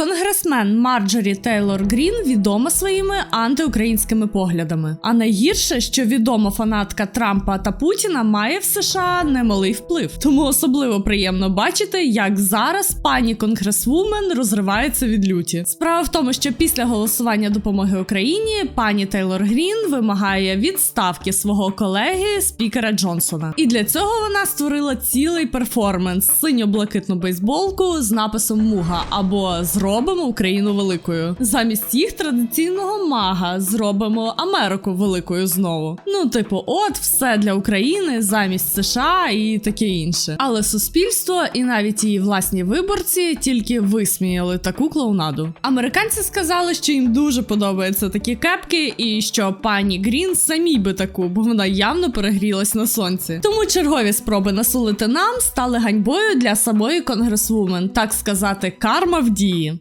Конгресмен Марджорі Тейлор Грін відома своїми антиукраїнськими поглядами. А найгірше, що відома фанатка Трампа та Путіна має в США немалий вплив. Тому особливо приємно бачити, як зараз пані конгресвумен розривається від люті. Справа в тому, що після голосування допомоги Україні пані Тейлор Грін вимагає відставки свого колеги спікера Джонсона. І для цього вона створила цілий перформанс синьо-блакитну бейсболку з написом Муга або Зробимо Україну великою. Замість їх традиційного мага зробимо Америку великою знову. Ну, типу, от все для України замість США і таке інше. Але суспільство і навіть її власні виборці тільки висміяли таку клоунаду. Американці сказали, що їм дуже подобаються такі кепки, і що пані Грін самій би таку, бо вона явно перегрілась на сонці. Тому чергові спроби насолити нам стали ганьбою для самої конгресвумен, так сказати, карма в дії.